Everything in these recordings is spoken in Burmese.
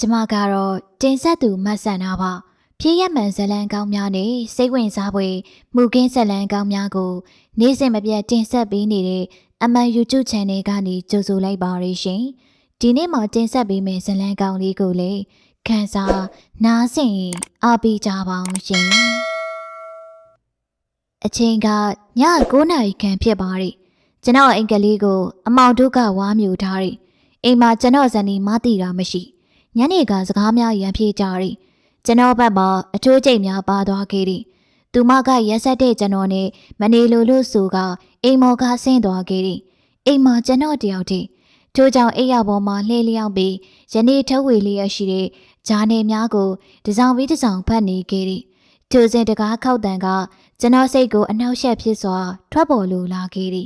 ကျမကတော့တင်ဆက်သူမတ်ဆန်တာပါဖြည့်ရမှန်ဇလံကောင်းများနဲ့စိတ်ဝင်စားဖွယ်မူကင်းဇလံကောင်းများကို နေ့စဉ်မပြတ်တင်ဆက်ပေးနေတဲ့အမှန် YouTube Channel ကနေကြိုဆိုလိုက်ပါရရှင်ဒီနေ့မှတင်ဆက်ပေးမယ့်ဇလံကောင်းလေးကိုလည်းခန်းစားနားဆင်အားပေးကြပါအောင်ရှင်အချိန်ကည9နာရီခန့်ဖြစ်ပါရီကျွန်တော်အင်္ဂလိပ်ကို အမောင်တို့ကဝါမြူထားရီအိမ်မှာကျွန်တော်ဇနီးမသိတာမရှိ ညနေကစကားများရန်ပြေကြရီကျွန်တော်ဘက်မှာအချိုးကျိတ်များပါသွားခဲ့ရီသူမကရက်ဆက်တဲ့ကျွန်တော်နဲ့မနေလိုလို့ဆိုကအိမ်မော်ကဆင်းသွားခဲ့ရီအိမ်မှာကျွန်တော်တယောက်တည်းထို့ကြောင့်အိမ်ရပေါ်မှာလှည့်လျောက်ပြီးယနေ့ထဝေလေးရရှိတဲ့ဂျာနယ်များကိုတစောင်းပြီးတစောင်းဖတ်နေခဲ့ရီထိုစဉ်တကားခောက်တန်ကကျွန်တော်စိတ်ကိုအနှောက်ယှက်ဖြစ်စွာထွက်ပေါ်လိုလာခဲ့ရီ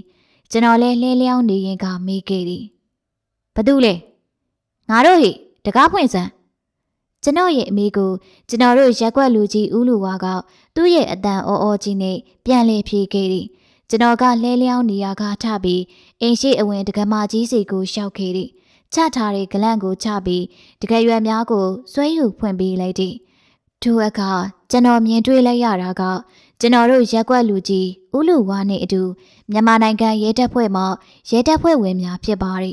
ကျွန်တော်လည်းလှည့်လျောက်နေရင်ကမေးခဲ့ရီဘသူလဲငါတို့ဟိ တကားဖွင့်စမ်းကျွန်တော်ရဲ့အမေကိုကျွန်တော်တို့ရက်ွက်လူကြီးဦးလူဝါကသူ့ရဲ့အတန်အော်အော်ကြီးနဲ့ပြန်လေဖြေခဲ့ရီကျွန်တော်ကလဲလျောင်းနေရကထပြီးအိမ်ရှိအဝင်တကမာကြီးစီကိုရှောက်ခဲ့ရီချထားတဲ့ဂလန့်ကိုချပြီးတကယ်ရွယ်များကိုဆွဲယူဖွင့်ပေးလိုက်သည်ထိုအခါကျွန်တော်မြင်တွေ့လိုက်ရတာကကျွန်တော်တို့ရက်ွက်လူကြီးဦးလူဝါနဲ့အတူမြန်မာနိုင်ငံရဲတပ်ဖွဲ့မှရဲတပ်ဖွဲ့ဝင်များဖြစ်ပါရီ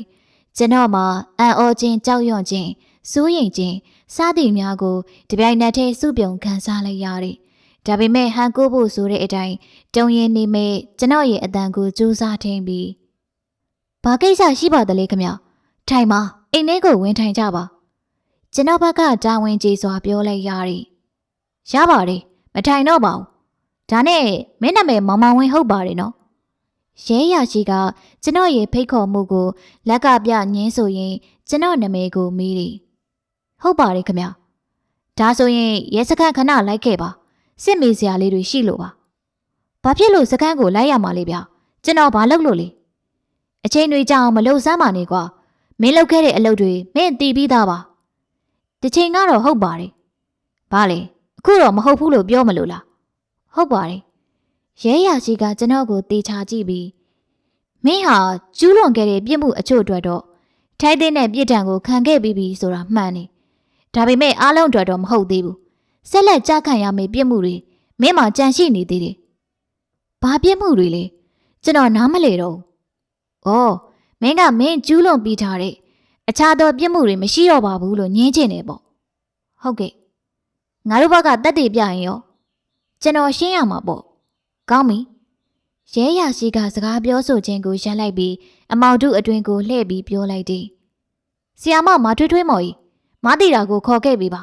ကျွန်တော်မှာအံ့ဩခြင်းကြောက်ရွံ့ခြင်းစိုးရိမ်ခြင်းစသည်များကိုတပြိုင်နက်တည်းစုပြုံခံစားလိုက်ရတယ်။ဒါပေမဲ့ဟန်ကိုဖို့ဆိုတဲ့အတိုင်းတုံရင်နေမဲ့ကျွန်တော်ရဲ့အတန်ကိုစူးစမ်းထင်းပြီးဘာကိစ္စရှိပါသလဲခမ။ထိုင်ပါအိမ်ထဲကိုဝင်ထိုင်ကြပါ။ကျွန်တော်ဘက်ကတာဝန်ကြီးစွာပြောလိုက်ရတယ်။ရပါတယ်မထိုင်တော့ပါဘူး။ဒါနဲ့မင်းနာမည်မောင်မောင်ဝင်းဟုတ်ပါတယ်နော်။ ရဲရရှိကကျွန်တော်ရဲ့ဖိတ်ခေါ်မှုကိုလက်ကပြညင်းဆိုရင် ကျွန်တော်နာမည်ကိုမေးတယ်။ဟုတ်ပါတယ်ခင်ဗျ။ဒါဆိုရင်ရဲစခန်းခဏလိုက်ခဲ့ပါ။စစ်မေးစရာလေးတွေရှိလို့ပါ။ဘာဖြစ်လို့စခန်းကိုလိုက်ရမှာလဲဗျ။ကျွန်တော်ဘာလုပ်လို့လဲ။အချိန်တွေကြာအောင်မလုပ်စမ်းပါနဲ့ကွာ။မင်းလုပ်ခဲ့တဲ့အလုပ်တွေမင်းတီးပြီးသားပါ။တစ်ချိန်ကတော့ဟုတ်ပါတယ်။ဘာလဲ။အခုတော့မဟုတ်ဘူးလို့ပြောမလို့လား။ဟုတ်ပါတယ်။ရဲရရှိကကျွန်တော်ကိုတေချာကြည့်ပြီး မင်းဟာကျူးလွန်ခဲ့တဲ့ပြစ်မှုအချို့အတွက်တော့ထိုက်တဲ့ပြစ်ဒဏ်ကိုခံခဲ့ပြီးပြီဆိုတာမှန်တယ်။ဒါပေမဲ့အားလုံးအတွက်တော့မဟုတ်သေးဘူး။ဆက်လက်ကြခံရမယ့်ပြစ်မှုတွေမင်းမှကြံရှိနေသေးတယ်။ဘာပြစ်မှုတွေလဲ။ကျွန်တော်နားမလဲတော့ဘူး။အော်မင်းကမင်းကျူးလွန်ပြီးထားတဲ့အခြားသောပြစ်မှုတွေမရှိတော့ပါဘူးလို့ညင်းချင်တယ်ပေါ့။ဟုတ်ကဲ့။ငါတို့ဘက်ကတက်တည်ပြရင်ရောကျွန်တော်ရှင်းရမှာပေါ့။ကောင်းပြီ။ ရဲရရှိကစကားပြောဆိုခြင်းကိုရပ်လိုက်ပြီးအမောင်တို့အတွင်ကိုလှည့်ပြီးပြောလိုက်သည်။ဆီယာမမထွေးထွေးမော်ကြီးမတီတာကိုခေါ်ခဲ့ပေးပါ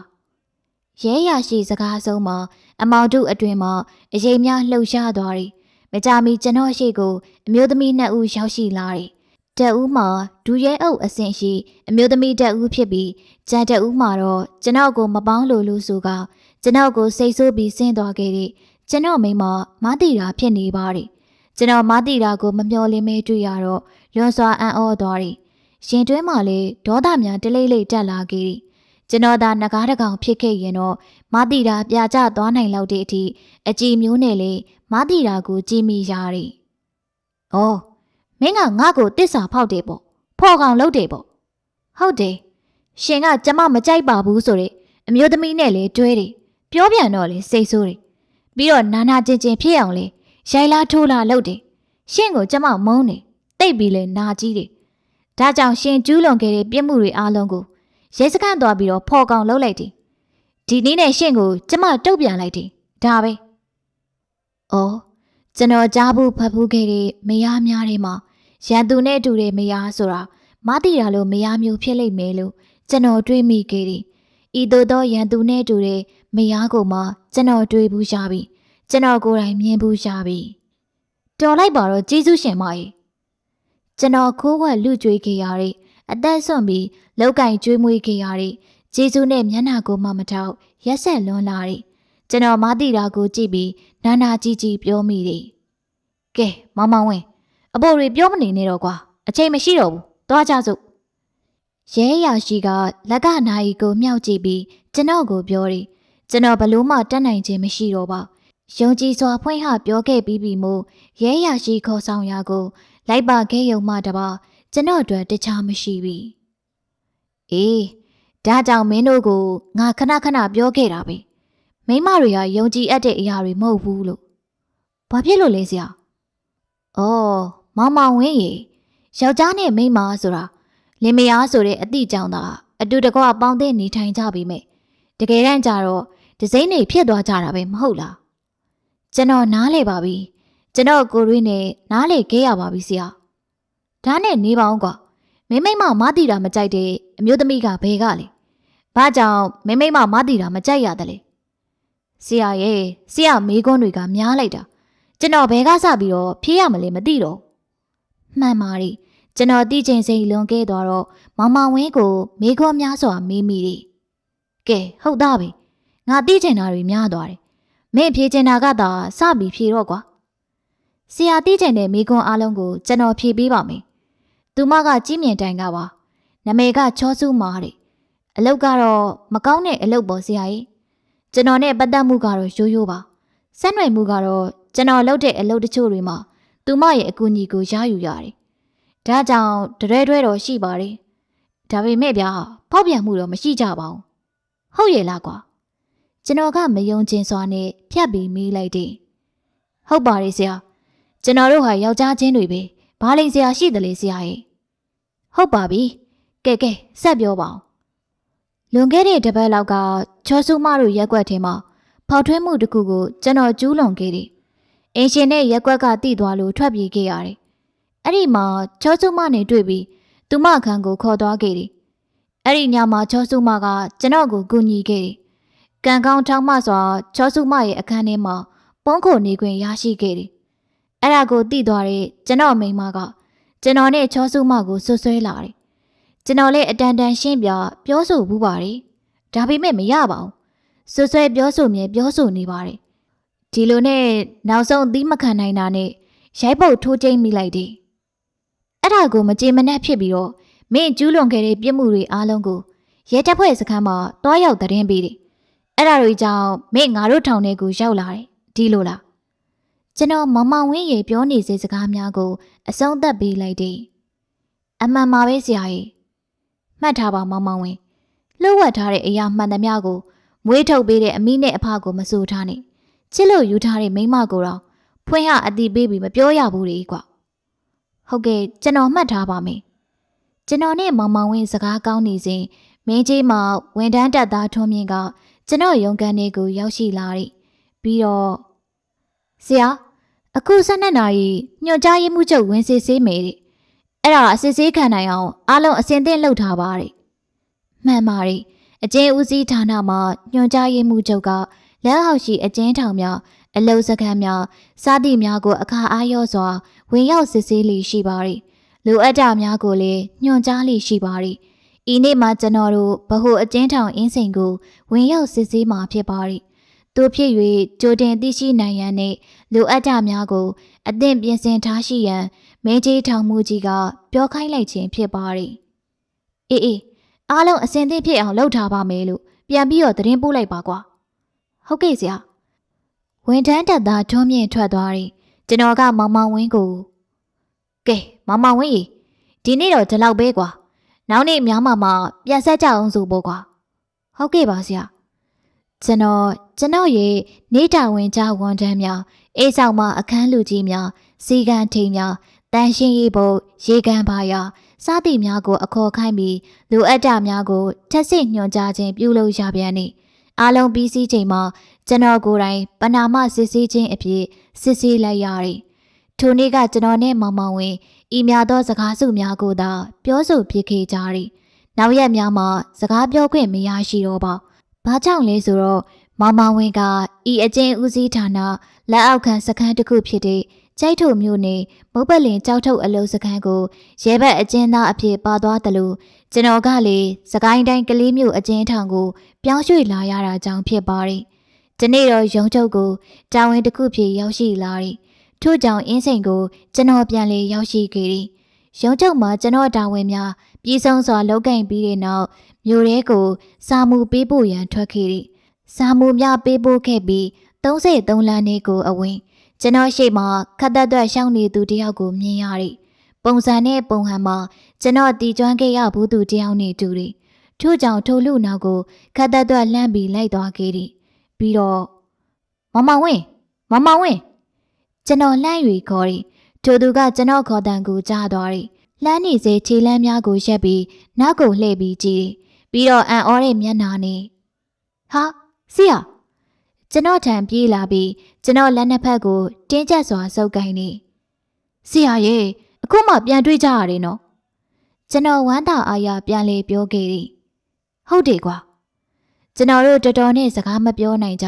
။ရဲရရှိစကားဆုံးမှာအမောင်တို့အတွင်မှာအရေးများလှုပ်ရှားသွားသည်။မကြမီကျွန်တော်ရှိကိုအမျိုးသမီးနှစ်ဦးရောက်ရှိလာသည်။တက်ဦးမှာဒူရဲအုပ်အဆင့်ရှိအမျိုးသမီးတက်ဦးဖြစ်ပြီးကြံတက်ဦးမှာတော့ကျွန်တော်ကိုမပေါင်းလို့လို့ဆိုကကျွန်တော်ကိုစိတ်ဆိုးပြီးဆင်းသွားခဲ့သည်။ကျွန်တော်မိမမတီတာဖြစ်နေပါသည်။ ကျွန်တော်မတီတာကိုမမျှော်လင့်မဲတွေ့ရတော့လွန်စွာအံ့ဩသွားသည်။ရင်တွင်းမှာလေဒေါသများတလိမ့်လိမ့်တက်လာခဲ့သည်။ကျွန်တော်သာငကားတကောင်ဖြစ်ခဲ့ရင်တော့မတီတာပြာကျသွားနိုင်လောက်တဲ့အထိအကြည်မျိုးနဲ့လေမတီတာကိုကြည်မိရသည်။အော်မင်းကငါ့ကိုတစ္ဆာဖောက်တယ်ပေါ့။ဖော်ကောင်လုပ်တယ်ပေါ့။ဟုတ်တယ်။ရှင်ကကျမမကြိုက်ပါဘူးဆိုတဲ့အမျိုးသမီးနဲ့လေတွဲတယ်။ပြောပြန်တော့လေစိတ်ဆိုးတယ်။ပြီးတော့နာနာကျင်ကျင်ဖြစ်အောင်လေ ရိုင်လာထိုးလာလုပ်တယ်။ရှင့်ကိုကျမမုန်းတယ်။တိတ်ပြီးလေနာကြီးတယ်။ဒါကြောင့်ရှင်ကျူးလွန်ခဲ့တဲ့ပြစ်မှုတွေအားလုံးကိုရဲစခန်းသွားပြီးတော့ဖော်ကောင်လုပ်လိုက်တယ်။ဒီနည်းနဲ့ရှင့်ကိုကျမတုတ်ပြန်လိုက်တယ်။ဒါပဲ။အော်ကျွန်တော်ကြားဘူးဖတ်ဘူးခဲ့တဲ့မယားများတွေမှာရန်သူနဲ့တူတဲ့မယားဆိုတာမသိတာလို့မယားမျိုးဖြစ်လိမ့်မယ်လို့ကျွန်တော်တွေးမိခဲ့တယ်။ဤသို့သောရန်သူနဲ့တူတဲ့မယားကိုမှကျွန်တော်တွေးဘူးရှာပြီ။ ကျွန်တော်ကိုယ်တိုင်မြင်ဘူးရှာပြီ။တော်လိုက်ပါတော့ကျေးဇူးရှင်မကြီး။ကျွန်တော်ခိုးဝက်လူကြွေးခဲ့ရတဲ့အသက်ဆွန့်ပြီးလောက်ကင်ကျွေးမွေးခဲ့ရတဲ့ဂျေဇုနဲ့မျက်နှာကိုမှမထောက်ရက်ဆက်လွန်လာတဲ့ကျွန်တော်မသိတာကိုကြည့်ပြီးနာနာကြီးကြီးပြောမိတယ်။ကဲမောင်မောင်ဝင်းအပေါ်တွေပြောမနေနဲ့တော့ကွာအချိန်မရှိတော့ဘူးသွားကြစို့ရဲရရှိကလက်ကနာရီကိုမြှောက်ကြည့်ပြီးကျွန်တော်ကိုပြောတယ်ကျွန်တော်ဘလို့မှတတ်နိုင်ခြင်းမရှိတော့ပါ ယုံကြည်စွာဖွင့်ဟပြောခဲ့ပြီးပြီမို့ရဲရရှိခေါ်ဆောင်ရာကို လိုက်ပါခဲ့ရုံမှတပါကျွန်တော်အတွက်တခြားမရှိပြီအေးဒါကြောင့်မင်းတို့ကိုငါခဏခဏပြောခဲ့တာပဲမိန်းမတွေကယုံကြည်အပ်တဲ့အရာတွေမဟုတ်ဘူးလို့ဘာဖြစ်လို့လဲဆရာ။အော်မောင်မောင်ဝင်းရေယောက်ျားနဲ့မိန်းမဆိုတာလင်မယားဆိုတဲ့အသည့်ကြောင့်သာအတူတကွပေါင်းတဲ့နေထိုင်ကြပြီမဲ့တကယ်တမ်းကျတော့ဒစိမ့်နေဖြစ်သွားကြတာပဲမဟုတ်လား ကျွန်တော်နားလေပါပြီကျွန်တော်ကိုရွေးနဲ့နားလေခဲ့ရပါပြီဆရာဒါနဲ့နေပါအောင်ကွာမင်းမိမမတိတာမကြိုက်တဲ့အမျိုးသမီးကဘယ်ကလဲဘာကြောင့်မင်းမိမမတိတာမကြိုက်ရသလဲဆရာရဲ့ဆရာမေးခွန်းတွေကများလိုက်တာကျွန်တော်ဘယ်ကစပြီးတော့ဖြေးရမလဲမသိတော့မှန်ပါရီကျွန်တော်တိကျင်စိတ်လွန်ခဲ့သွားတော့မောင်မောင်ဝင်းကိုမေးခွန်းများစွာမေးမိတယ်ကဲဟုတ်သားပြီငါတိကျင်တာတွေများသွားတယ် မင်းဖြေချင်တာကသာစပြီးဖြေတော့ကွာဆရာတိကျင်တဲ့မိခွန်းအားလုံးကိုကျွန်တော်ဖြေပေးပါမယ်သူမကကြီးမြင်တိုင်ကပါနမေကချောစုမားတဲ့အလုတ်ကတော့မကောင်းတဲ့အလုတ်ပေါ့ဆရာကြီးကျွန်တော်နဲ့ပတ်သက်မှုကတော့ရိုးရိုးပါဆက်နွယ်မှုကတော့ကျွန်တော်လုပ်တဲ့အလုပ်တချို့တွေမှာသူမရဲ့အကူအညီကိုရယူရတယ်ဒါကြောင့်တရဲတွဲတော့ရှိပါတယ်ဒါပေမဲ့ဗျာဖောက်ပြန်မှုတော့မရှိကြပါဘူးဟုတ်ရဲ့လားကွာ ကျွန်တော်ကမယုံကျင်စွာနဲ့ဖြတ်ပြီးမေးလိုက်တယ်။ဟုတ်ပါတယ်ဆရာ။ကျွန်တော်တို့ဟာယောက်ျားချင်းတွေပဲ။ဘာလိမ်ဆရာရှိတယ်လေဆရာရဲ့။ဟုတ်ပါပြီ။ကဲကဲဆက်ပြောပါဦး။လွန်ခဲ့တဲ့တစ်ပတ်လောက်ကချောစုမတို့ရက်ွက်ထဲမှာဖောက်ထွင်းမှုတစ်ခုကိုကျွန်တော်ကျူးလွန်ခဲ့တယ်။အင်ရှင်နဲ့ရက်ွက်ကတိသွားလို့ထွက်ပြေးခဲ့ရတယ်။အဲ့ဒီမှာချောစုမနဲ့တွေ့ပြီးသူမခန်းကိုခေါ်သွားခဲ့တယ်။အဲ့ဒီညမှာချောစုမကကျွန်တော်ကိုကူညီခဲ့တယ်။ ကံကောင်းထောင်းမစွာချောစုမရဲ့အခန်းထဲမှာပုံးခိုနေခွင့်ရရှိခဲ့တယ်။အဲ့ဒါကိုသိသွားတဲ့ကျွန်တော်မိန်းမကကျွန်တော်နဲ့ချောစုမကိုဆွဆွဲလာတယ်။ကျွန်တော်လည်းအတန်တန်ရှင်းပြပြောဆိုဘူးပါတယ်။ဒါပေမဲ့မရပါဘူး။ဆွဆွဲပြောဆိုမြဲပြောဆိုနေပါတယ်။ဒီလိုနဲ့နောက်ဆုံးသီးမခံနိုင်တာနဲ့ရိုက်ပုတ်ထိုးကျိမ့်မိလိုက်တယ်။အဲ့ဒါကိုမကြေမနက်ဖြစ်ပြီးတော့မင်းကျူးလွန်ခဲ့တဲ့ပြစ်မှုတွေအားလုံးကိုရဲတပ်ဖွဲ့စခန်းမှာတွားရောက်သတင်းပေးတယ်။ အဲ့ဒါတွေကြောင့်မင်းငါတို့ထောင်ထဲကိုရောက်လာတယ်ဒီလိုလားကျွန်တော်မောင်မောင်ဝင်းရေပြောနေစေစကားများကိုအဆုံးသတ်ပေးလိုက်တယ်အမှန်ပါပဲဆရာကြီးမှတ်ထားပါမောင်မောင်ဝင်းလှုပ်ဝက်ထားတဲ့အရာမှန်သမျှကိုမွေးထုတ်ပေးတဲ့အမိနဲ့အဖကိုမဆိုထားနဲ့ချစ်လို့ယူထားတဲ့မိန်းမကိုတော့ဖွင့်ဟအတိပေးပြီးမပြောရဘူးလေကွာဟုတ်ကဲ့ကျွန်တော်မှတ်ထားပါမယ်ကျွန်တော်နဲ့မောင်မောင်ဝင်းစကားကောင်းနေစဉ်မင်းကြီးမှာဝန်တန်းတက်သားထွန်းမြင့်က ကျွန်တော်ရုံကန်လေးကိုရောက်ရှိလာတယ်။ပြီးတော့ဆရာအခု12နာရီညွှန်ကြားရေးမှုချုပ်ဝင်စစ်ဆေးမယ်တဲ့။အဲ့ဒါအစစ်ဆေးခံနိုင်အောင်အားလုံးအစင်သင့်လုပ်ထားပါတဲ့။မှန်ပါတယ်။အကျဉ်းဦးစီးဌာနမှာညွှန်ကြားရေးမှုချုပ်ကလက်အောက်ရှိအကျဉ်းထောင်များအလုံစခန်းများစားသည့်များကိုအခါအားရောစွာဝင်ရောက်စစ်ဆေးလီရှိပါသည်။လူအပ်တာများကိုလည်းညွှန်ကြားလီရှိပါသည်။ ဤနေ့မှာကျွန်တော်တို့ဗဟုအကျဉ်းထောင်အင်းစိန်ကိုဝင်ရောက်စစ်ဆေးမှာဖြစ်ပါသည်။သူဖြစ်၍ကြိုတင်သိရှိနိုင်ရန်နှင့်လိုအပ်တာများကိုအသင့်ပြင်ဆင်ထားရှိရန်မင်းကြီးထောင်မှုကြီးကပြောခိုင်းလိုက်ခြင်းဖြစ်ပါသည်။အေးအေးအားလုံးအစင်သင့်ဖြစ်အောင်လုပ်ထားပါမယ်လို့ပြန်ပြီးတော့သတင်းပို့လိုက်ပါကွာ။ဟုတ်ကဲ့ဆရာ။ဝန်ထမ်းတက်သားထွန်းမြင့်ထွက်သွားတယ်။ကျွန်တော်ကမောင်မောင်ဝင်းကိုကဲမောင်မောင်ဝင်းရေဒီနေ့တော့ဒီလောက်ပဲကွာ။ နောက်နေ့များမှမှပြန်ဆက်ကြအောင်ဆိုပေါ့ကွာ။ဟုတ်ကဲ့ပါဆရာ။ကျွန်တော်ကျွန်တော်ရဲ့နေတာဝန်ကြဝန်ထမ်းများအိမ်ဆောင်မအခန်းလူကြီးများစီကံထိန်များတန်ရှင်းရေးဖို့ရေကန်ပါရာစားသည့်များကို အခေါ်ခိုင်းပြီးလိုအပ်တာများကိုထက်စစ်ညွှန်ကြားခြင်းပြုလုပ်ရပြန်နေအားလုံးပြီးစီးချိန်မှာကျွန်တော်ကိုယ်တိုင်ပနာမစစ်ဆေးခြင်းအဖြစ်စစ်ဆေးလိုက်ရတယ်။ထိုနေ့ကကျွန်တော်နဲ့မောင်မောင်ဝင်း ဤများသောစကားစုများကိုသာပြောဆိုဖြစ်ခဲ့ကြတယ်။နောက်ရက်များမှာစကားပြောခွင့်မရရှိတော့ပါ။ဘာကြောင့်လဲဆိုတော့မောင်မောင်ဝင်းကဤအကျဉ်းဦးစီးဌာနလက်အောက်ခံစခန်းတစ်ခုဖြစ်တဲ့ကျိုက်ထုမျိုးနယ်မုတ်ပလင်ကြောက်ထုတ်အလုံးစခန်းကိုရဲဘက်အကျဉ်းသားအဖြစ်ပါသွားတယ်လို့ကျွန်တော်ကလေစကိုင်းတိုင်းကလေးမျိုးအကျဉ်းထောင်ကိုပြောင်းရွှေ့လာရတာကြောင့်ဖြစ်ပါတယ်။ဒီနေ့တော့ရုံချုပ်ကိုတာဝန်တစ်ခုဖြစ်ရောက်ရှိလာတယ်။ ထို့ကြောင့်အင်းစိန်ကိုကျွန်တော်ပြန်လေရောက်ရှိခဲ့တယ်။ရုံချုပ်မှာကျွန်တော်တာဝန်များပြည်စုံစွာလုပ်ကင်ပြီးတဲ့နောက်မြို့ရဲကိုစာမှုပေးဖို့ရန်ထွက်ခဲ့တယ်။စာမှုများပေးပို့ခဲ့ပြီး33လမ်းနေကိုအဝင်ကျွန်တော်ရှိမှခတ်သက်သက်ရှောင်းနေသူတယောက်ကိုမြင်ရတယ်။ပုံစံနဲ့ပုံဟန်မှာကျွန်တော်တီကျွမ်းခဲ့ရဘူးသူတယောက်နေတူတယ်။ထို့ကြောင့်ထိုလူနောက်ကိုခတ်သက်သွက်လှမ်းပြီးလိုက်သွားခဲ့သည်ပြီးတော့မမဝင်းမမဝင်း ကျွန်တော်လှမ်း၍ခေါ်သည်ထိုသူကကျွန်တော်ခေါ်တန်ကိုကြားသွားသည်လှမ်းနေစေခြေလမ်းများကိုရက်ပြီးနောက်ကိုလှည့်ပြီးကြည့်သည်ပြီးတော့အံ့ဩတဲ့မျက်နှာနဲ့ဟာဆရာကျွန်တော်ထံပြေးလာပြီးကျွန်တော်လက်နှစ်ဖက်ကိုတင်းကျပ်စွာဆုပ်ကိုင်းနေဆရာရဲ့အခုမှပြန်တွေ့ကြရတယ်နော်ကျွန်တော်ဝမ်းသာအားရပြန်လေပြောခဲ့သည်ဟုတ်တယ်ကွာကျွန်တော်တို့တော်တော်နဲ့စကားမပြောနိုင်ကြ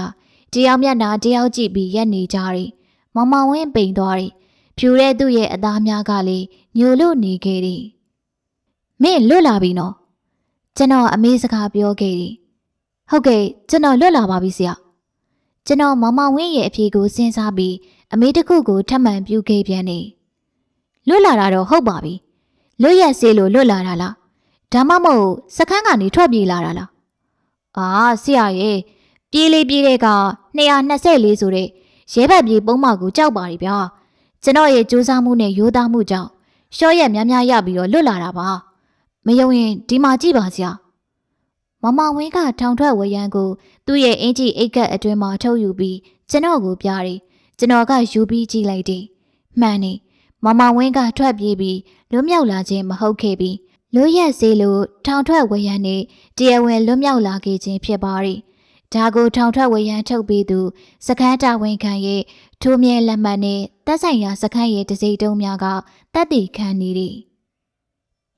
တယောက်မျက်နှာတယောက်ကြည့်ပြီးရက်နေကြတယ် မောင်မောင်ဝင်းပိန်သွားတယ်ဖြူတဲ့သူ့ရဲ့အသားများကလည်းညိုလို့နေခဲ့တယ်မင်းလွတ်လာပြီနော်ကျွန်တော်အမေစကားပြောခဲ့တယ်ဟုတ်ကဲ့ကျွန်တော်လွတ်လာပါပြီဆရာကျွန်တော်မောင်မောင်ဝင်းရဲ့အဖြေကိုစဉ်းစားပြီးအမေတစ်ခုကိုထပ်မံပြုခဲ့ပြန်နေလွတ်လာတာတော့ဟုတ်ပါပြီလွတ်ရက်စေးလို့လွတ်လာတာလားဒါမှမဟုတ်စခန်းကနေထွက်ပြေးလာတာလားအာဆရာရဲ့ပြေးလေးပြေးတဲ့က224ဆိုတဲ့ ရဲဘက်ပြေးပုံးမကိုကြောက်ပါ ರಿ ဗျာကျွန်တော်ရဲ့စူးစမ်းမှုနဲ့ရိုးသားမှုကြောင့်ရှော့ရက်များများရပြီးတော့လွတ်လာတာပါမယုံရင်ဒီမှာကြည့်ပါဆရာမမဝင်းကထောင်ထွက်ဝရမ်းကိုသူ့ရဲ့အင်ကြီးအိတ်ကက်အတွင်းမှာထုတ်ယူပြီးကျွန်တော်ကိုပြတယ်ကျွန်တော်ကယူပြီးကြည့်လိုက်တယ်မှန်နေမမဝင်းကထွက်ပြေးပြီးလွတ်မြောက်လာခြင်းမဟုတ်ခဲ့ပြီးလွတ်ရက်စေးလို့ထောင်ထွက်ဝရမ်းနဲ့တရားဝင်လွတ်မြောက်လာခဲ့ခြင်းဖြစ်ပါရီ ဒါကိုထောင်ထွက်ဝရမ်းထုတ်ပြီးသူစကန်းတာဝန်ခံရဲ့ထိုးမြဲလက်မှတ်နဲ့တက်ဆိုင်ရာစခန်းရဲ့တစိတုံးများကတက်တည်ခံနေသည်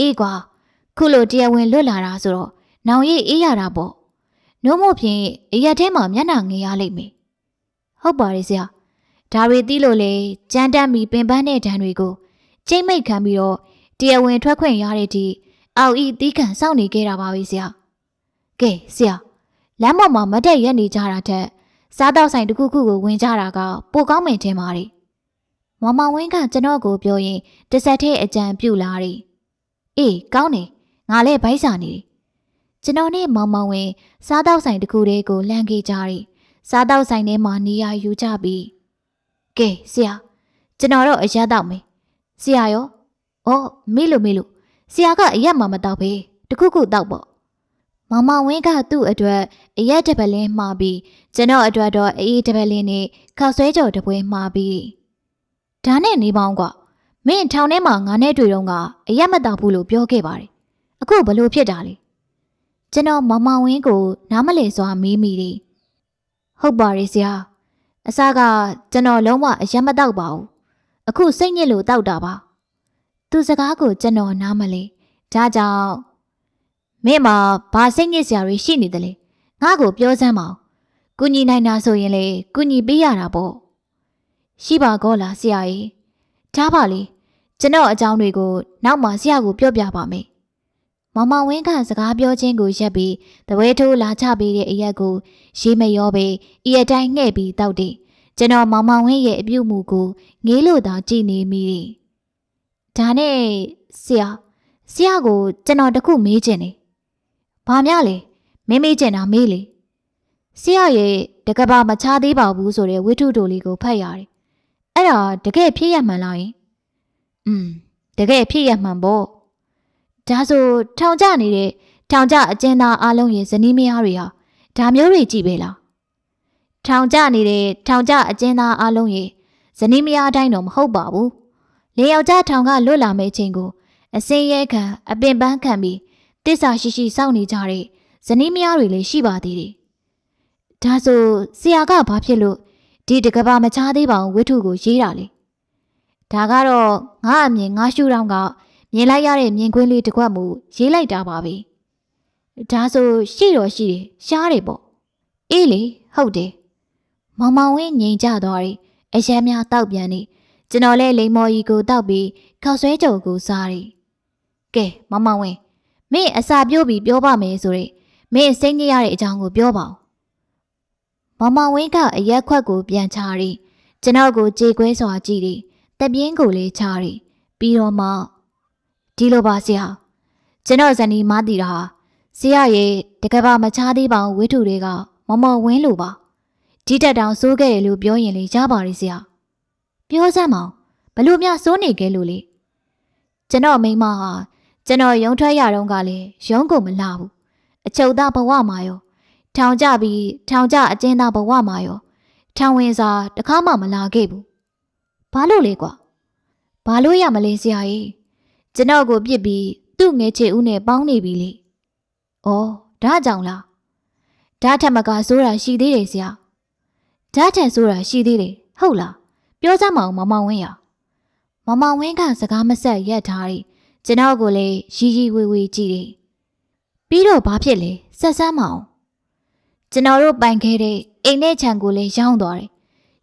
အေးကွာခုလိုတရားဝင်လွတ်လာတာဆိုတော့နောင်ရေးအေးရတာပေါ့နှုံးမို့ဖြင့်အရက်ထဲမှာမျက်နှာငယ်ရလိမ့်မယ်ဟုတ်ပါရဲ့ဆရာဒါတွေသိလို့လေကြမ်းတက်ပြီးပင်ပန်းတဲ့ဓာန်တွေကိုကျိတ်မိတ်ခံပြီးတော့တရားဝင်ထွက်ခွင့်ရတဲ့ဒီအောက်ဤတီးခံစောင့်နေခဲ့တာပါပဲဆရာကဲဆရာ လမ်းပေါ်မှာမတက်ရက်နေကြတာထက်စားတော့ဆိုင်တစ်ခုခုကိုဝင်ကြတာကပိုကောင်းမယ်ထင်ပါတယ်မမဝင်းကကျွန်တော်ကိုပြောရင်တစ်ဆက်တည်းအကြံပြုလာတယ်အေးကောင်းတယ်ငါလည်းဗိုက်စာနေတယ်ကျွန်တော်နဲ့မောင်မောင်ဝင်စားတော့ဆိုင်တစ်ခုတည်းကိုလှမ်းခဲ့ကြတယ်စားတော့ဆိုင်ထဲမှာနေရာယူကြပြီးကဲဆရာကျွန်တော်တော့အရက်တော့မယ်ဆရာရောအော်မေးလို့မေးလို့ဆရာကအရက်မှမတော့ပဲတခုခုတော့ပေါ့ မမဝင်းကသူ့အတွက်အရက်တပလင်းမှားပြီးကျွန်တော်အတွက်တော့အေးတပလင်းနဲ့ခောက်ဆွဲကြော်တပွဲမှားပြီးဒါနဲ့နေပေါင်းကမင်းထောင်ထဲမှာငါနဲ့တွေ့တော့ကအရက်မတော့ဘူးလို့ပြောခဲ့ပါတယ်အခုဘလို့ဖြစ်တာလဲကျွန်တော်မမဝင်းကို နားမလည်စွာမေးမိတယ်ဟုတ်ပါရဲ့ဆရာအစကကျွန်တော်လုံးဝအရက်မတော့ပါဘူးအခုစိတ်ညစ်လို့တောက်တာပါသူစကားကိုကျွန်တော်နားမလဲဒါကြောင့် မင်းမှာဘာစိတ်ညစ်စရာတွေရှိနေတယ်လဲငါ့ကိုပြောစမ်းပါဦးကုညီနိုင်တာဆိုရင်လေကုညီပေးရတာပေါ့ရှိပါကောလားဆရာကြီးဒါပါလေကျွန်တော်အကြောင်းတွေကိုနောက်မှဆရာကိုပြောပြပါမယ်မမဝင်းကစကားပြောခြင်းကိုရက်ပြီးတပွဲထိုးလာချပေးတဲ့အရက်ကိုရေမရောပဲအရက်တိုင်းငှဲ့ပြီးတောက်တယ်ကျွန်တော်မောင်မောင်ဝင်းရဲ့အပြုတ်မှုကိုငေးလို့သာကြည်နေမိတယ်။ဒါနဲ့ဆရာဆရာကိုကျွန်တော်တခုမေးချင်တယ်။ ဘာများလဲမင်းမေးချင်တာမေးလေ။ဆရာရဲ့တကဘာမချသေးပါဘူးဆိုတဲ့ဝိထုတိုလေးကိုဖတ်ရတယ်။အဲ့ဒါတကယ်ဖြစ်ရမှန်လားယင်။อืมတကယ်ဖြစ်ရမှန်ပေါ့။ဒါဆိုထောင်ကျနေတဲ့ထောင်ကျအကျဉ်းသားအလုံးရဲ့ဇနီးမယားတွေဟာဒါမျိုးတွေကြည့်ပဲလား။ထောင်ကျနေတဲ့ထောင်ကျအကျဉ်းသားအလုံးရဲ့ဇနီးမယားအတိုင်းတော့မဟုတ်ပါဘူး။လေယောက်ျားထောင်ကလွတ်လာမယ့်အချိန်ကိုအစင်းရဲခံအပင်ပန်းခံပြီး တစ္ဆာရှိရှိစောင့်နေကြတဲ့ဇနီးမယားတွေလည်းရှိပါသေးတယ်။ဒါဆိုဆရာကဘာဖြစ်လို့ဒီတကဘာမချသေးပါဘူးဝိထုကိုရေးတာလေ။ဒါကတော့ငါအမြင်ငါရှုထောင့်ကမြင်လိုက်ရတဲ့မြင်ကွင်းလေးတစ်ခွက်မူရေးလိုက်တာပါပဲ။ဒါဆိုရှိတော့ရှိတယ်ရှားတယ်ပေါ့။အေးလေဟုတ်တယ်။မောင်မောင်ဝင်းငြိမ်ကြသွားတယ်။အရမ်းများတောက်ပြန်နေကျွန်တော်လည်းလိမ်မော်ကြီးကိုတောက်ပြီးခောက်ဆွဲကြုံကိုစားတယ်။ကဲမောင်မောင်ဝင်း မင်းအစာပြိုးပြီးပြောပါမယ်ဆိုရင်မင်းစိတ်ညစ်ရတဲ့အကြောင်းကိုပြောပါဦး။မောင်မောင်ဝင်းကအရက်ခွက်ကိုပြန်ချရီကျွန်တော်ကိုကြေကွဲစွာကြည့်တယ်။တပြင်းကိုလည်းချရီပြီးတော့မှဒီလိုပါဆရာကျွန်တော်ဇနီးမတည်တာဟာဆရာရဲ့တကဘာမချသေးပါဘူးဝိထုတွေကမမော်ဝင်းလိုပါဒီတက်တောင်စိုးခဲ့တယ်လို့ပြောရင်လေရပါရီဆရာပြောစမ်းမအောင်ဘလို့များစိုးနေခဲ့လို့လေကျွန်တော်မိမဟာ ကျွန်တော်ရုံထွက်ရတော့ကလည်းရုံးကုန်မလာဘူးအချုပ်သားဘဝမှာရောထောင်ကြပြီးထောင်ကြအကျဉ်းသားဘဝမှာရောထောင်ဝင်စာတစ်ခါမှမလာခဲ့ဘူးဘာလို့လဲကွာဘာလို့ရမလဲဆရာကြီးကျွန်တော်ကိုပြစ်ပြီးသူ့ငယ်ချေဦးနဲ့ပေါင်းနေပြီလေဩဒါကြောင့်လားဒါထက်မကဆိုတာရှိသေးတယ်ဆရာဒါထက်ဆိုတာရှိသေးတယ်ဟုတ်လားပြောစမ်းမအောင်မမောင်ဝင်းရမမောင်ဝင်းကစကားမဆက်ရက်ထားတယ် ကျွန်တော်ကိုလည်းရီရီဝေဝေကြည့်တယ်ပြီးတော့ဘာဖြစ်လဲဆက်စမ်းမအောင်ကျွန်တော်တို့ပိုင်ခဲ့တဲ့အိမ်နဲ့ခြံကိုလည်းရောင်းသွားတယ်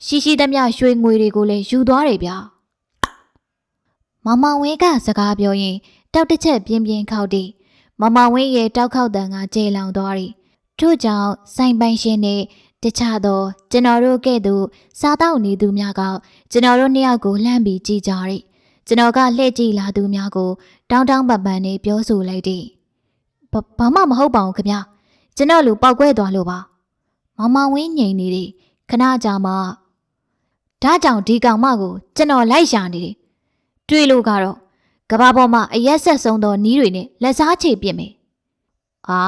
ရှိရှိသမျှရွှေငွေတွေကိုလည်းယူသွားတယ်ဗျာမမောင်ဝင်းကစကားပြောရင်တောက်တစ်ချက်ပြင်းပြင်းခောက်တည်မမောင်ဝင်းရဲ့တောက်ခောက်တန်ကကျေလောင်သွားတယ်ထို့ကြောင့်စိုင်ပိုင်ရှင်နဲ့တခြားသောကျွန်တော်တို့ကဲ့သို့စားတောက်နေသူများကကျွန်တော်တို့နှစ်ယောက်ကိုလှမ်းပြီးကြည်ကြတယ် ကျွန်တော်ကလှည့်ကြည့်လာသူများကို တောင်းတောင်းပန်ပန်နဲ့ပြောဆိုလိုက်တယ်။ဘာဘာမှမဟုတ်ပါဘူးခင်ဗျာ။ကျွန်တော်လူပောက်ကွဲသွားလို့ပါ။မမောင်ဝင်းငိန်နေတယ်ခဏကြာမှဒါကြောင့်ဒီကောင်မကို ကျွန်တော်လိုက်ရှာနေတယ်။တွေ့လို့ကတော့ကဘာပေါ်မှာအရက်ဆက်ဆုံးသောနီးတွေနဲ့လက်စားချေပြစ်မယ်။အာ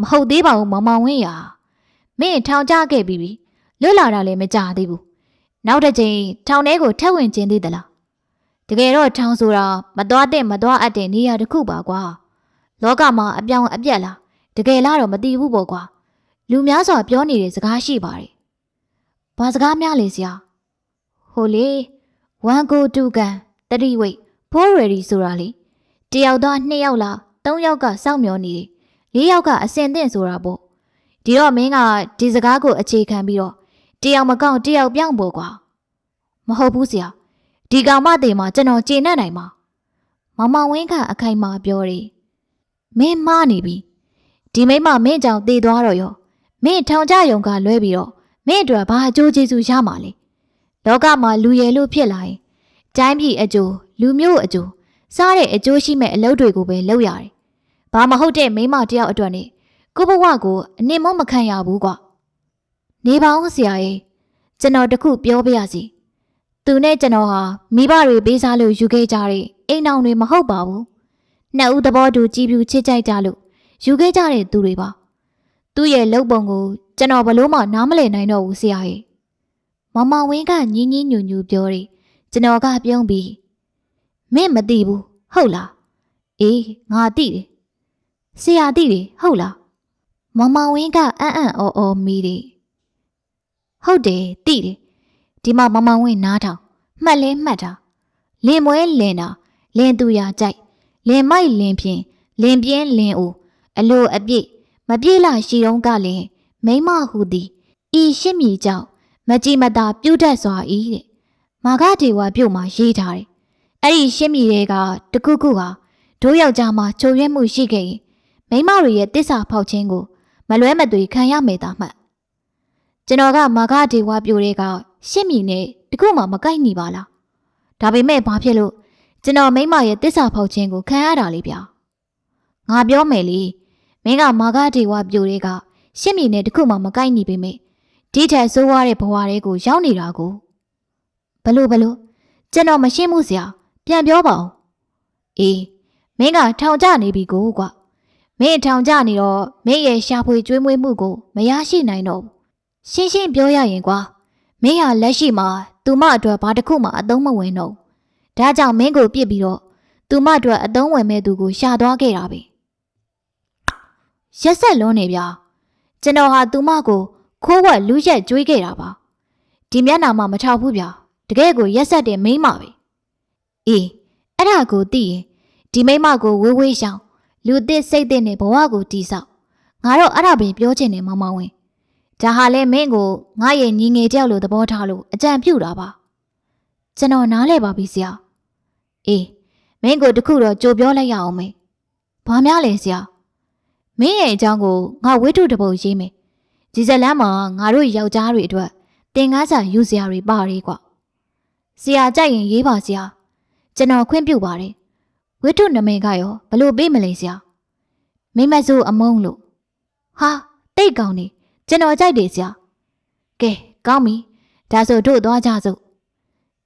မဟုတ်သေးပါဘူးမမောင်ဝင်းရာ။မင်းထောင်ကြခဲ့ပြီးပြီ။လွတ်လာတာလည်းမကြသေးဘူး။နောက်တစ်ချိန်ထောင်ထဲကိုထက်ဝင်ခြင်းသေးသလား။ တကယ်တော့ထောင်ဆိုတာမသွားတဲ့မသွားအပ်တဲ့နေရာတစ်ခုပါကွာ။လောကမှာအပြောင်းအပြက်လားတကယ်လားတော့မသိဘူးပေါ့ကွာ။လူများစွာပြောနေတဲ့စကားရှိပါတယ်။ဘာစကားများလဲဆရာ။ဟိုလေ1 go 2ကန်3 weight 4 ready ဆိုတာလေတယောက်သား2ယောက်လား3ယောက်ကစောင့်မျှော်နေတယ်၄ယောက်ကအစင်သင့်ဆိုတာပေါ့ဒီတော့မင်းကဒီစကားကိုအခြေခံပြီးတော့တယောက်မကောက်တယောက်ပြောင်းဖို့ကွာမဟုတ်ဘူးဆရာ ဒီကောင်မတေမှာကျွန်တော်ကျေနပ်နိုင်မှာမမဝင်းကအခိုင်မာပြောတယ်မင်းမားနေပြီဒီမိမမင်းကြောင့်တည်သွားတော့ရောမင်းထောင်ကြယုံကလွဲပြီးတော့မင်းအတွက်ဘာအကျိုးကျေးဇူးရမှာလဲလောကမှာလူရည်လို့ဖြစ်လာရင်တိုင်းပြည်အကျိုးလူမျိုးအကျိုးစားတဲ့အကျိုးရှိမဲ့အလုပ်တွေကိုပဲလုပ်ရတယ်။ဘာမဟုတ်တဲ့မိန်းမတယောက်အတွက်နဲ့ကိုဘဝကိုအနစ်မမခံရဘူးကွာ။နေပါဦးဆရာရဲ့ကျွန်တော်တခုပြောပြရစီ။ သူနဲ့ကျွန်တော်ဟာမိဘတွေပေးစားလို့ယူခဲ့ကြတဲ့အိမ်အောင်တွေမဟုတ်ပါဘူး။နှစ်ဦးသဘောတူကြည်ပြူချစ်ကြိုက်ကြလို့ယူခဲ့ကြတဲ့သူတွေပါ။သူ့ရဲ့လုပ်ပုံကိုကျွန်တော်ဘလို့မှနားမလည်နိုင်တော့ဘူးဆရာရဲ့။မမဝင်းကညင်းညင်းညူညူပြောတယ်။ကျွန်တော်ကပြုံးပြီးမင်းမသိဘူးဟုတ်လားအေးငါသိတယ်ဆရာသိတယ်ဟုတ်လားမမဝင်းကအံ့အံ့အော်အော်မိတယ်ဟုတ်တယ်သိတယ် ဒီမှာမမဝင်းနားထောင်မှတ်လဲမှတ်တာလင်မွဲလင်တာလင်သူရာကြိုက်လင်မိုက်လင်ဖြင့်လင်ပြင်းလင်အိုအလိုအပြည့်မပြေးလာရှိတော့ကလင်မိမဟူသည်ဤရှင်းမြည်ကြောင့်မကြည်မသာပြုတ်တတ်စွာဤတဲ့မာဂဒေဝပြုတ်မှာရေးထားတယ်အဲ့ဒီရှင်းမြည်တွေကတခုခုဟာဒိုးယောက်ျားမှာချုံရွက်မှုရှိခဲ့ရင်မိန်းမတွေရဲ့တစ္ဆာဖောက်ခြင်းကိုမလွဲမသွေခံရမယ်တာမှတ် ကျွန်တော်ကမာဂဒေဝပြိုတွေကရှင်းမြည်နဲ့တခုမှမကိုက်ညီပါလားဒါပေမဲ့ဘာဖြစ်လို့ကျွန်တော်မိန်းမရဲ့တစ္ဆာဖောက်ခြင်းကိုခံရတာလေဗျာငါပြောမယ်လေမင်းကမာဂဒေဝပြိုတွေကရှင်းမြည်နဲ့တခုမှမကိုက်ညီပေမဲ့ဒီထက်ဆိုးွားတဲ့ဘဝတွေကိုရောက်နေတာကိုဘလို့ဘလို့ကျွန်တော်မရှင်းမှုစရာပြန်ပြောပါဦးအေးမင်းကထောင်ကျနေပြီကိုကွာမင်းထောင်ကျနေတော့မင်းရဲ့ရှာဖွေကျွေးမွေးမှုကိုမရရှိနိုင်တော့ ရှင်းရှင်းပြောရရင်ကွာမင်းဟာလက်ရှိမှာသူမအတွက်ဘာတစ်ခုမှအသုံးမဝင်တော့ဒါကြောင့်မင်းကိုပြစ်ပြီးတော့သူမအတွက်အသုံးဝင်မဲ့သူကိုရှာသွားခဲ့တာပဲရက်ဆက်လွန်းနေဗျာကျွန်တော်ဟာသူမကိုခိုးဝက်လူရက်ကျွေးခဲ့တာပါဒီမျက်နှာမှာမထောက်ဘူးဗျာတကယ်ကိုရက်ဆက်တဲ့မိန်းမပဲအေးအဲ့ဒါကိုသိရင်ဒီမိမကိုဝေးဝေးရှောင်လူသစ်စိတ်သစ်နဲ့ဘဝကိုတီးဆောက်ငါတော့အဲ့ဒါပဲပြောချင်တယ်မောင်မောင်ဝင် ဒါဟာလဲမင်းကိုငါရဲ့ညီငယ်တယောက်လိုသဘောထားလို့အကြံပြုတာပါကျွန်တော်နားလဲပါပြီဆရာအေးမင်းကိုတခုတော့ကြိုပြောလိုက်ရအောင်မေဘာများလဲဆရာမင်းရဲ့အကြောင်းကိုငါဝိတုတပုတ်ရေးမယ်ဒီဇလန်မှာငါတို့ယောက်ျားတွေအတွက်သင်ကားစာယူစရာတွေပါရီကွာဆရာကြိုက်ရင်ရေးပါဆရာကျွန်တော်ခွင့်ပြုပါတယ်ဝိထုနမိတ်ကရောဘလို့ပေးမလဲဆရာမိမဆိုးအမုန်းလို့ဟာတိတ်ကောင်းနေ ကျွန်တော်ကြိုက်တယ်ဆရာကဲကောင်းပြီဒါဆိုတို့သွားကြစို့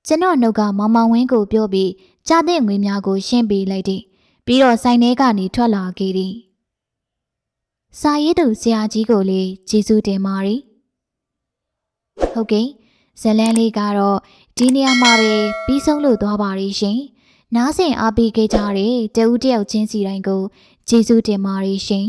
ကျွန်တော်နှုတ်ကမောင်မောင်ဝင်းကိုပြောပြီးကြားတဲ့ငွေများကိုရှင်းပေးလိုက်တယ်ပြီးတော့ဆိုင်ထဲကနေထွက်လာခဲ့သည်စာရေးသူဆရာကြီးကိုလည်းကျေးဇူးတင်ပါတယ်ဟုတ်ကဲ့ဇတ်လန်းလေးကတော့ဒီနေရာမှာပဲပြီးဆုံးလို့သွားပါရီရှင်နားဆင်အားပေးခဲ့ကြတဲ့တဦးတယောက်ချင်းစီတိုင်းကိုကျေးဇူးတင်ပါတယ်ရှင်